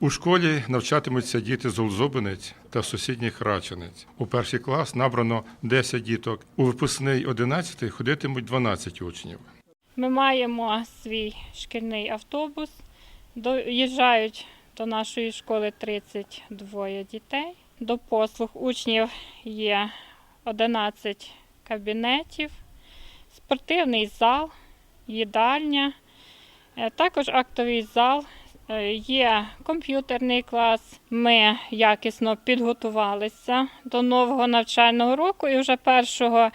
У школі навчатимуться діти з Олзобинець та сусідніх Рачинець. У перший клас набрано 10 діток. У випускний 11 ходитимуть 12 учнів. Ми маємо свій шкільний автобус. Доїжджають до нашої школи 32 дітей. До послуг учнів є 11 кабінетів, спортивний зал, їдальня, е, також актовий зал. Е, Є комп'ютерний клас. Ми якісно підготувалися до нового навчального року і вже 1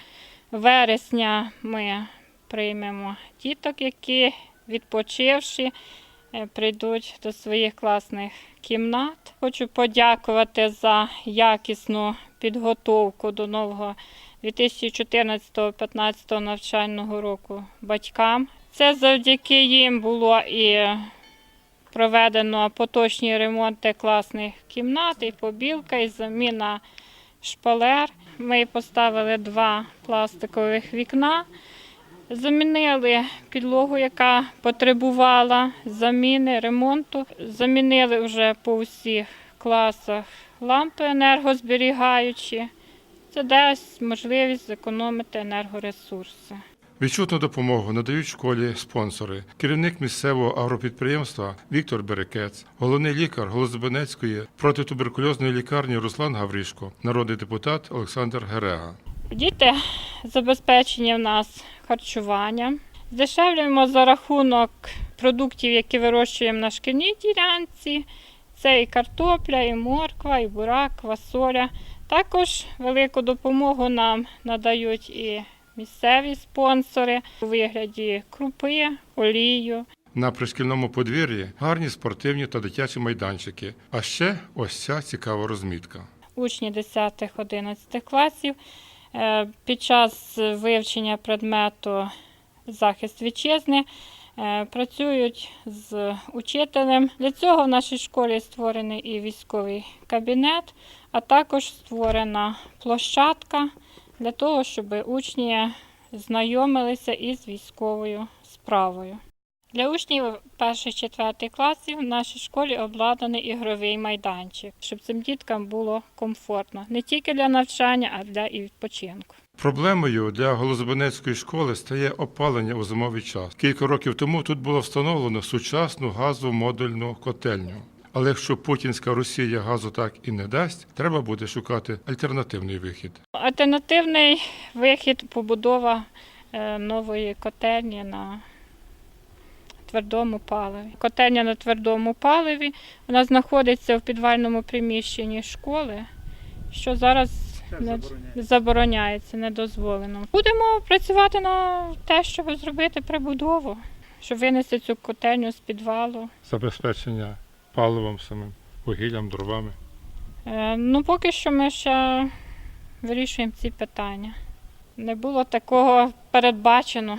вересня ми приймемо діток, які відпочивши, е, прийдуть до своїх класних кімнат. Хочу подякувати за якісну підготовку до нового 2014-2015 навчального року батькам. Це завдяки їм було і проведено поточні ремонти класних кімнат, і побілка, і заміна шпалер. Ми поставили два пластикових вікна. Замінили підлогу, яка потребувала заміни, ремонту. Замінили вже по всіх класах лампи енергозберігаючі. Це дасть можливість зекономити енергоресурси. Відчутну допомогу надають школі спонсори. Керівник місцевого агропідприємства Віктор Берекець, головний лікар Голозобинецької протитуберкульозної лікарні Руслан Гаврішко, народний депутат Олександр Герега. Діти забезпечені в нас харчуванням. Здешевлюємо за рахунок продуктів, які вирощуємо на шкільній ділянці. Це і картопля, і морква, і бурак, квасоля. Також велику допомогу нам надають і місцеві спонсори у вигляді крупи, олію. На пришкільному подвір'ї гарні спортивні та дитячі майданчики. А ще ось ця цікава розмітка. учні 10-11 класів е, під час вивчення предмету захист вітчизни е, працюють з учителем. Для цього в нашій школі створений і військовий кабінет, а також створена площадка для того, щоб учні знайомилися із військовою справою. Для учнів перших-четвертих класів в нашій школі обладнаний ігровий майданчик, щоб цим діткам було комфортно не тільки для навчання, а для і відпочинку. Проблемою для Голозобинецької школи стає опалення у зимовий час. Кілька років тому тут було встановлено сучасну газову модульну котельню. Але якщо путінська Росія газу так і не дасть, треба буде шукати альтернативний вихід. Альтернативний вихід побудова е, нової котельні на твердому паливі. Котельня на твердому паливі вона знаходиться в підвальному приміщенні школи, що зараз не забороняється, не дозволено. Будемо працювати на те, щоб зробити прибудову, щоб винести цю котельню з підвалу. Забезпечення паливом самим, вугіллям, дровами. Е, Ну, поки що ми ще вирішуємо ці питання. Не було такого передбачено.